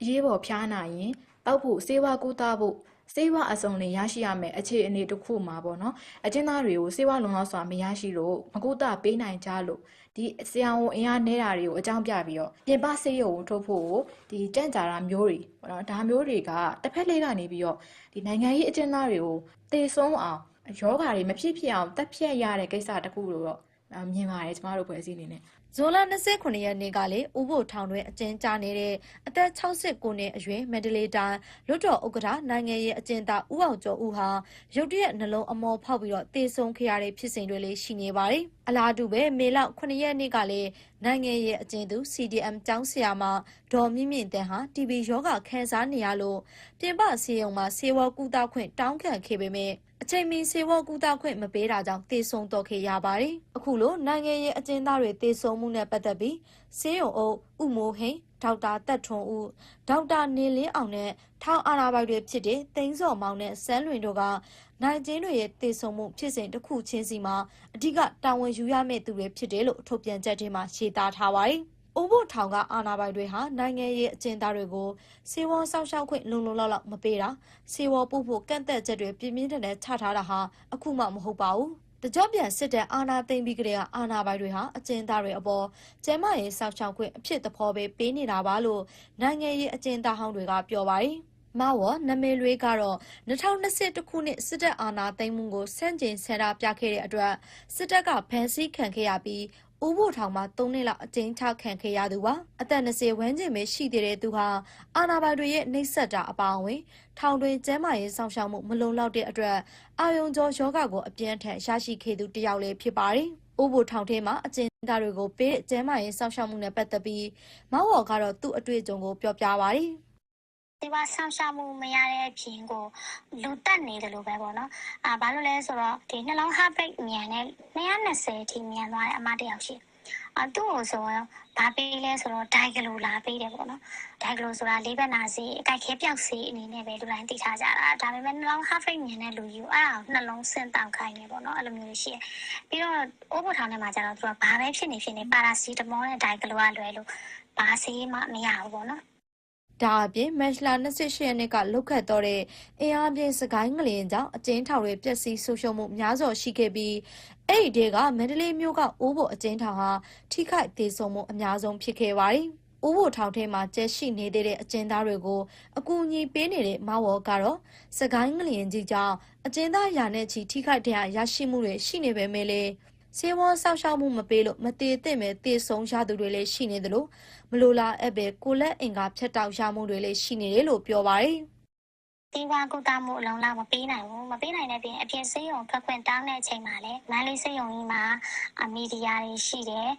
အရေးပေါ်ဖျားနာရင်တောက်ဖို့စေဝါကူတာဖို့စေဝါအစုံလေးရရှိရမယ်အခြေအနေတစ်ခုမှာပေါ့နော်အကျဉ်းသားတွေကိုစေဝါလုံလောက်စွာမရရှိလို့မကူတာပေးနိုင်ကြလို့ ဒီဆရာဝန်အင်အားနေတာတွေကိုအကြောင်းပြပြီးတော့ပြင်ပဆေးရုံကိုထုတ်ဖို့ဒီကြံ့ကြာတာမျိုးတွေပေါ့နော်ဒါမျိုးတွေကတစ်ဖက်လေးကနေပြီးတော့ဒီနိုင်ငံရေးအကျဉ်းသားတွေကိုတေဆုံးအောင်ယောဂါတွေမဖြစ်ဖြစ်အောင်တက်ဖြတ်ရတဲ့ကိစ္စတစ်ခုလို့တော့ မြင်ပါတယ်ကျမတို့ဖွဲ့စည်းအနေနဲ့ဇွန်လ29ရက်နေ့ကလေဥဖို့ထောင်တွင်အကျဉ်းချနေတဲ့အသက်69နှစ်အရွယ်မန္တလေးတိုင်းလွတ်တော်ဥက္ကဋ္ဌနိုင်ငံရေးအကျဉ်းသားဦးအောင်ကျော်ဦးဟာရုတ်တရက်နှလုံးအမောဖောက်ပြီးတော့တေဆုံးခဲ့ရတဲ့ဖြစ်စဉ်တွေလည်းရှိနေပါတယ်။အလားတူပဲမေလ9ရက်နေ့ကလည်းနိုင်ငံရေးအကျဉ်းသူ CDM ကျောင်းဆရာမဒေါ်မြင့်မြင့်တန်းဟာ TB ယောဂခံစားနေရလို့ပြင်ပဆေးရုံမှာဆေးဝါးကုသခွင့်တောင်းခံခဲ့ပေမဲ့ အချိန်မီဆေးဝါးကုသခွင့်မပေးတာကြောင့်တေဆုံးတော့ခဲ့ရပါတယ်။အခုလိုနိုင်ငံရေးအကျဉ်းသားတွေတေဆုံးမှုနဲ့ပတ်သက်ပြီးဆေးရုံအုပ်ဥမိုးဟိန်ဒေါက်တာတက်ထွန်းဦးဒေါက်တာနေလင်းအောင်နဲ့ထောင်အာဏာပိုင်တွေဖြစ်တဲ့သိန်းစော်မောင်နဲ့စန်းလွင်တို့ကနိုင်ကျင်းတွေရဲ့တေဆုံမှုဖြစ်စဉ်တစ်ခုချင်းစီမှာအဓိကတာဝန်ယူရမယ့်သူတွေဖြစ်တယ်လို့ထုတ်ပြန်ချက်ထဲမှာရှင်းသားထားပါတယ်။ အိုးဘိုထောင်ကအာဏာပိုင်တွေဟာနိုင်ငံရေးအကျဉ်းသားတွေကိုစေဝါစောင့်ရှောက်ခွင့်လုံလုံလောက်လောက်မပေးတာစေဝါပို့ဖို့ကန့်သက်ချက်တွေပြင်းပြင်းထန်ထန်ချထားတာဟာအခုမှမဟုတ်ပါဘူး။တကြော့ပြန်စစ်တပ်အာဏာသိမ်းပြီးကတည်းကအာဏာပိုင်တွေဟာအကျဉ်းသားတွေအပေါ်ကျန်းမာရေးစောင့်ရှောက်ခွင့်အဖြစ်သဘောပဲပေးနေတာပါလို့နိုင်ငံရေးအကျဉ်းသားဟောင်းတွေကပြောပါတယ်။မဝနမေလွေးကတော့2021ခုနှစ်စစ်တပ်အာဏာသိမ်းမှုကိုစန့်ကျင်ဆန္ဒပြခဲ့တဲ့အတွက်စစ်တပ်ကဖမ်းဆီးခံခဲ့ရပြီး ဦးဖို့ထောင်မှာ3နှစ်လောက်အကျဉ်းချခံခဲ့ရသူပါအသက်20ဝန်းကျင်ပဲရှိသေးတဲ့သူဟာအာဏာပိုင်တွေရဲ့နှိပ်စက်တာအပါအဝင် ထောင်တွင်ကျန်းမာရေးစောင့်ရှောက်မှုမလုံလောက်တဲ့အတွက်အာယုံကျော်ယောဂကိုအပြင်းထန်ရရှိခဲ့သူတစ်ယောက်လည်းဖြစ်ပါတယ်။ဥပိုထောင်ထဲမှာအကျဉ်းသားတွေကိုပေးတဲ့ကျန်းမာရေးစောင့်ရှောက်မှုနဲ့ပတ်သက်ပြီးမောက်ဝေါ်ကတော့သူ့အတွေ့အကြုံကိုပြောပြပါရယ်။ ဒီမှာဆောင်ရှာမှုမရတဲ့အပြင်ကိုလူတက်နေတယ်လို့ပဲပေါ့နော်အာဘာလို့လဲဆိုတော့ဒီနှလုံး heart rate မြန်နဲ့220အထိမြန်သွားတဲ့အမတယောက်ရှိအာသူ့ကိုဆိုရင်ဘာပေးလဲဆိုတော့ဒိုင်ဂလိုလာပေးတယ်ပေါ့နော်ဒိုင်ဂလိုဆိုတာလေးဘက်နာစီအကြိုက်ခဲပြောက်စီအနေနဲ့ပဲလူတိုင်းသိထားကြတာဒါပေမဲ့နှလုံး heart rate မြန်တဲ့လူကြီးကိုအဲ့ဒါနှလုံးဆင့်တောက်ခိုင်းနေပေါ့နော်အဲ့လိုမျိုးရှိရပြီးတော့အိုးဖို့ထောင်ထဲမှာကျတော့သူကဘာပဲဖြစ်နေဖြစ်နေပါရာစီတမောနဲ့ဒိုင်ဂလိုကလွယ်လို့ဘာစီမှမရဘူးပေါ့နော် ဒါအပြင်မက်လာ28ရက်နေ့ကလုတ်ခတ်တော့တဲ့အင်အားပြင်းစကိုင်းငလျင်ကြောင့်အကျဉ်းထောင်တွေပျက်စီးဆုံးရှုံးမှုများစွာရှိခဲ့ပြီးအဲ့ဒီတဲကမန္တလေးမြို့ကအိုးဖို့အကျဉ်းထောင်ဟာထိခိုက်သေးဆုံးမှုအများဆုံးဖြစ်ခဲ့ပါတယ်။အိုးဖို့ထောင်ထဲမှာကျက်ရှိနေသေးတဲ့အကျဉ်းသားတွေကိုအကူအညီပေးနေတဲ့မဝေါ်ကတော့စကိုင်းငလျင်ကြီးကြောင့်အကျဉ်းသားရာနဲ့ချီထိခိုက်တဲ့ရရှိမှုတွေရှိနေပေမဲ့လည်းစေဝါဆောက်ရှောက်မှုမပေးလို့မတည်သင့်ပဲတည်ဆုံးရသူတွေလည်းရှိနေသလို မလိုလားအပ်ပဲကိုလက်အင်ကဖြတ်တောက်ရမှုတွေလည်းရှိနေတယ်လို့ပြောပါတယ်ဒီဝါကုတမှုအလုံးလောက်မပေးနိုင်ဘူးမပေးနိုင်တဲ့ပြင်အပြင်စေးရုံဖက်ခွင့်တောင်းတဲ့အချိန်မှာလည်းမန္တလေးစေးရုံကြီးမှာအမီဒီယာတွေရှိတယ်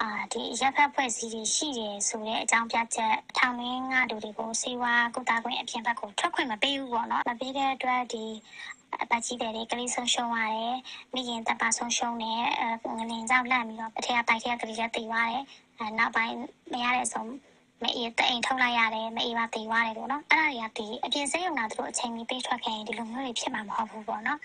အာဒီရပ်ဖက်ဖွဲ့စည်းတွေရှိတယ်ဆိုတဲ့အကြောင်းပြချက်ထောင်ရင်းကလူတွေကိုစေဝါကုတခွင့်အပြင်ဘက်ကိုထွက်ခွင့်မပေးဘူးပေါ့နော်မပေးတဲ့အတွက်ဒီအပတ်ကြီးတဲ့ကလေးဆုံးရှုံးရတယ်မိခင်တပ်ပါဆုံးရှုံးတယ်ငလင်ကြောက်လန့်ပြီးတော့အထက်ကပိုက်ထက်ကလေးရက်တည်သွားတယ် နောက်ပိုင်းမရတဲ့ဆုံးမအေးတအိမ်ထုတ်လိုက်ရတယ်မအေးပါတည်သွားတယ်ပေါ့နော်အဲ့ဒါတွေကဒီအပြင်စိတ်ရုံနာသူတို့အချိန်ကြီးပေးထွက်ခဲ့ရင်ဒီလိုမျိုးတွေဖြစ်မှာမဟုတ်ဘူးပေါ့နော်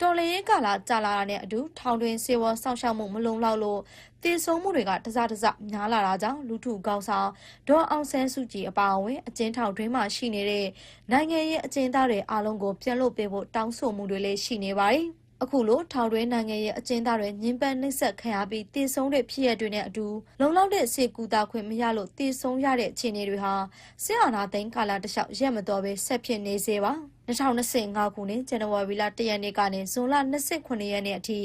တော်လရင်ကာလာကြာလာတာနဲ့အတူထောင်တွင်စေဝါစောင့်ရှောက်မှုမလုံလောက်လို့တည်ဆုံးမှုတွေကတစတစများလာတာကြောင့်လူထုကောင်းဆောင်ဒေါ်အောင်ဆန်းစုကြည်အပါအဝင်အကျဉ်းထောင်တွင်းမှာရှိနေတဲ့နိုင်ငံရေးအကျဉ်းသားတွေအားလုံးကိုပြန်လွတ်ပေးဖို့တောင်းဆိုမှုတွေလည်းရှိနေပါတယ်။ အခုလိုထောင်တွင်းနိုင်ငံရဲ့အကျဉ်းသားတွေညှဉ်းပန်းနှိပ်စက်ခံရပြီးတည်ဆုံးတဲ့ဖြစ်ရပ်တွေနဲ့အတူလုံလောက်တဲ့စေကူတာခွင့်မရလို့တည်ဆုံးရတဲ့အခြေအနေတွေဟာစစ်အာဏာသိမ်းကာလတစ်လျှောက်ရက်မတော်ပဲဆက်ဖြစ်နေစေပါ 2025ခုနှစ်ဇန်နဝါရီလ1ရက်နေ့ကနေဇွန်လ29ရက်နေ့အထိ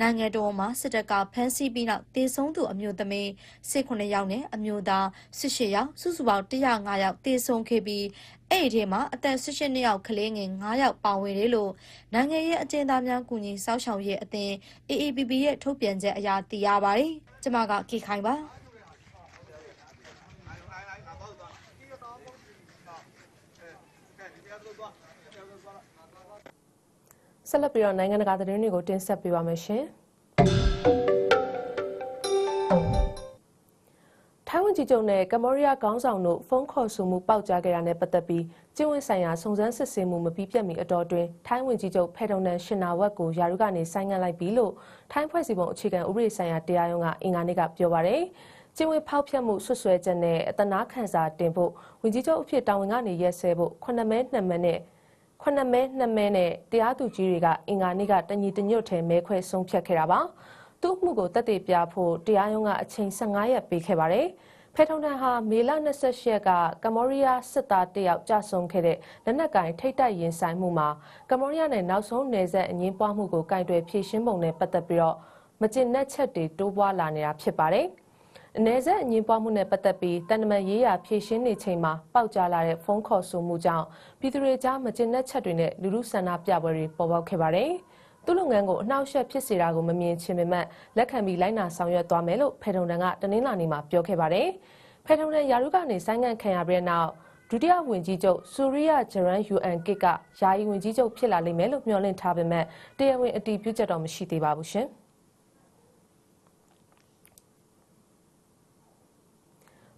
နိုင်ငံတော်မှာစစ်တပ်ကဖမ်းဆီးပြီးနောက်တည်ဆုံးသူအမျိုးသမီး18ယောက်နဲ့အမျိုးသား18ယောက်စုစုပေါင်း105ယောက်တည်ဆုံးခဲ့ပြီးအဲ့ဒီထဲမှာအသက်18နှစ်ယောက်ကလေးငယ်9ယောက်ပါဝင်တယ်လို့နိုင်ငံရေးအကျဉ်းသားများကူညီစောင့်ရှောက်ရေးအသင်း AAPP ရဲ့ထုတ်ပြန်ချက်အရသိရပါတယ်။ကျွန်မကခေခိုင်ပါ။ ဆက်လက်ပြီးတော့နိုင်ငံတကာသတင်းတွေကိုတင်ဆက်ပေးပါမယ်ရှင်။ထိုင်းဝန်ကြီးချုပ်နဲ့ကမ္ဘောဒီးယားခေါင်းဆောင်တို့ဖုန်းခေါ်ဆိုမှုပေါက်ကြားခဲ့တာနဲ့ပတ်သက်ပြီးကျင်းဝင်းဆိုင်ရာစုံစမ်းစစ်ဆေးမှုမပြီးပြတ်မီအတော်တွင်ထိုင်းဝန်ကြီးချုပ်ဖဲထုံနန်ရှင်နာဝက်ကိုယာရုကနေဆိုင်းငံ့လိုက်ပြီလို့ထိုင်းဖွဲ့စည်းပုံအခြေခံဥပဒေဆိုင်ရာတရားရုံးကအင်္ဂါနေ့ကပြောပါရယ်ကျင်းဝင်းဖောက်ဖျက်မှုဆွဆွဲချက်နဲ့အတနာခံစာတင်ဖို့ဝန်ကြီးချုပ်အဖြစ်တာဝန်ကနေရက်စဲဖို့ခုနှစ်မဲနှစ်မဲနဲ့ ခုနှစ်မဲနှစ်မဲနဲ့တရားသူကြီးတွေကအင်္ဂါနေ့ကတညီတညွတ်ထဲမဲခွဲဆုံးဖြတ်ခဲ့တာပါသူ့မှုကိုတက်တည်ပြဖို့တရားရုံးကအချိန်15ရက်ပေးခဲ့ပါတယ်ဖဲထုံတန်ဟာမေလ28ရက်ကကမ္ဘောဒီးယားစစ်သားတယောက်ကြာဆုံးခဲ့တဲ့လက်နက်ကင်ထိတ်တိုက်ရင်ဆိုင်မှုမှာကမ္ဘောဒီးယားနဲ့နောက်ဆုံးနယ်စပ်အငင်းပွားမှုကိုကင်တွယ်ဖြေရှင်းပုံနဲ့ပတ်သက်ပြီးတော့မကျင်တဲ့ချက်တွေတိုးပွားလာနေတာဖြစ်ပါတယ်။ အ ਨੇ ဆက်အငင်းပွားမှုနဲ့ပတ်သက်ပြီးတန်တမန်ရေးရာဖြေရှင်းနေချိန်မှာပေါက်ကြားလာတဲ့ဖုန်းခေါ်ဆိုမှုကြောင့်ပြည်သူတွေကြားမကျင်တဲ့ချက်တွေနဲ့လူလူဆန္ဒပြပွဲတွေပေါ်ပေါက်ခဲ့ပါတယ်။သူ့လုပ်ငန်းကိုအနှောက်အယှက်ဖြစ်စေတာကိုမမြင်ချင်ပေမဲ့လက်ခံပြီးလိုက်နာဆောင်ရွက်သွားမယ်လို့ဖေထုံတန်ကတနင်္လာနေ့မှာပြောခဲ့ပါတယ်။ဖေထုံတန်ယာရုကနေဆိုင်းငံ့ခံရပြီးတဲ့နောက်ဒုတိယဝန်ကြီးချုပ်ဆူရီယာဂျရန်ယူအန်ကစ်ကယာယီဝန်ကြီးချုပ်ဖြစ်လာလိမ့်မယ်လို့မျှော်လင့်ထားပေမဲ့တရားဝင်အတည်ပြုချက်တော့မရှိသေးပါဘူးရှင်။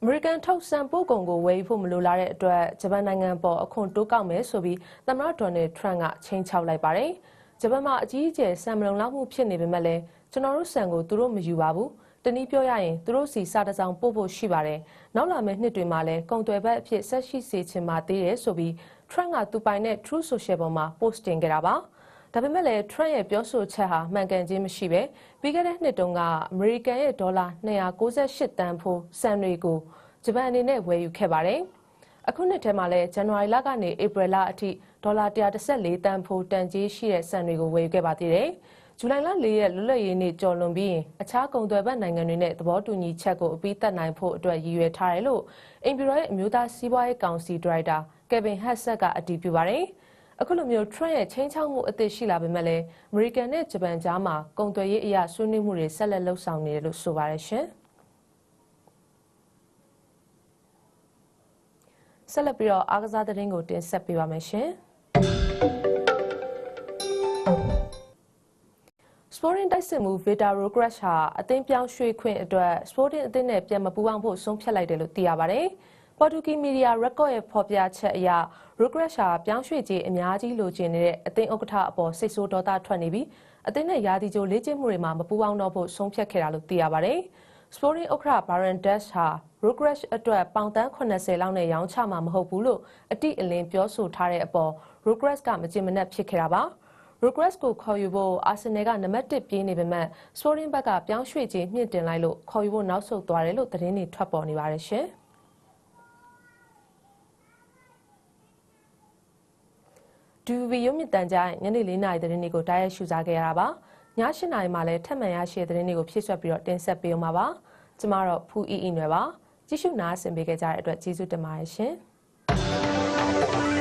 အမေရိကန်ထုတ်စံပို့ကုန်ကိုဝယ်ယူဖို့မလိုလားတဲ့အတွက်ဂျပန်နိုင်ငံပေါ်အခွန်တိုးကောက်မယ်ဆိုပြီးသမ္မတဒေါ်နယ်ထရန့်ကချိန်ချောက်လိုက်ပါတယ်။ဂျပန်မှာအကြီးအကျယ်စံမလုံလောက်မှုဖြစ်နေပေမဲ့လည်းကျွန်တော်တို့စံကိုသူတို့မယူပါဘူး။တနည်းပြောရရင်သူတို့စီစာတစ်စောင်ပို့ဖို့ရှိပါတယ်။နောက်လာမယ့်နှစ်တွေမှာလည်းကုန်သွယ်ဘက်အဖြစ်ဆက်ရှိစေချင်ပါသေးတယ်ဆိုပြီးထရန့်ကသူပိုင်တဲ့ True Social ပေါ်မှာ post တင်ခဲ့တာပါ။ ဒါပေမဲ့လည်း Trump ရဲ့ပြောဆိုချက်ဟာမှန်ကန်ခြင်းမရှိပဲပြီးခဲ့တဲ့နှစ်တုန်းကအမေရိကန်ရဲ့ဒေါ်လာ298တန်ဖိုးစံတွေကိုဂျပန်အနေနဲ့ဝယ်ယူခဲ့ပါတယ်။အခုနှစ်ထဲမှာလည်းဇန်နဝါရီလကနေဧပြီလအထိဒေါ်လာ114တန်ဖိုးတန်ကြီးရှိတဲ့ဆန်တွေကိုဝယ်ယူခဲ့ပါသေးတယ်။ဇူလိုင်လ4ရက်လွတ်လပ်ရေးနေ့ကျော်လွန်ပြီးရင်အခြားကုန်သွယ်ဘက်နိုင်ငံတွေနဲ့သဘောတူညီချက်ကိုအပြီးသတ်နိုင်ဖို့အတွက်ရည်ရွယ်ထားတယ်လို့အင်ပီရောရဲ့အမျိုးသားစီးပွားရေးကောင်စီဒါရိုက်တာကယ်ဗင်ဟတ်ဆက်ကအတည်ပြုပါတယ်။ အခုလိုမျိုး Trump ရဲ့ချင်းချောက်မှုအသစ်ရှိလာပေမဲ့လည်းအမေရိကန်နဲ့ဂျပန်ကြားမှာကုန်သွယ်ရေးအရာဆွေးနွေးမှုတွေဆက်လက်လှုပ်ဆောင်နေတယ်လို့ဆိုပါတယ်ရှင်။ဆက်လက်ပြီးတော့အားကစားသတင်းကိုတင်ဆက်ပေးပါမယ်ရှင်။ Sporting တိုက်စစ်မှု Vita Rogers ဟာအသင်းပြောင်းရွှေ့ခွင့်အတွက် Sporting အသင်းနဲ့ပြန်မပူးပေါင်းဖို့ဆုံးဖြတ်လိုက်တယ်လို့သိရပါ တယ်။ Portuguese Media Record ရဲ့ဖော်ပြချက်အရ Rogers ဟာပြောင်းရွှေ့ခြင်းအများကြီးလိုချင်နေတဲ့အသင်းဥက္ကဋ္ဌအပေါ်စိတ်ဆိုးဒေါသထွက်နေပြီးအသင်းနဲ့ယာတီချိုလေ့ကျင့်မှုတွေမှာမပူးပေါင်းတော့ဖို့ဆုံးဖြတ်ခဲ့တာလို့သိရပါတယ်။ Sporting ဥက္ကဋ္ဌ Baron Dash ဟာ Rogers အတွက်ပေါင်တန်း80လောက်နဲ့ရောင်းချမှာမဟုတ်ဘူးလို့အတိအလင်းပြောဆိုထားတဲ့အပေါ် Rogers ကမကြင်မနက်ဖြစ်ခဲ့တာပါ။ Rogers ကိုခေါ်ယူဖို့အာဆင်နယ်ကနံပါတ်1ပြေးနေပေမဲ့ Sporting ဘက်ကပြောင်းရွှေ့ခြင်းမြင့်တင်လိုက်လို့ခေါ်ယူဖို့နောက်ဆုတ်သွားတယ်လို့သတင်းတွေထွက်ပေါ်နေပါတယ်ရှင်။ ဒူဗီရုံမြင့်တန်ကြိုင်ညနေ၄နာရီသတင်းတွေကိုတိုက်ရိုက်ရှုစားခဲ့ရတာပါ။ည၈နာရီမှာလည်းထပ်မံရရှိတဲ့သတင်းတွေကိုဖြည့်ဆွက်ပြီးတော့တင်ဆက်ပေးအောင်ပါပါ။ကျမတော့ဖူအီအီနွယ်ပါ။ကြည့်ရှုနားဆင်ပေးကြတဲ့အတွက်ကျေးဇူးတင်ပါတယ်ရှင်။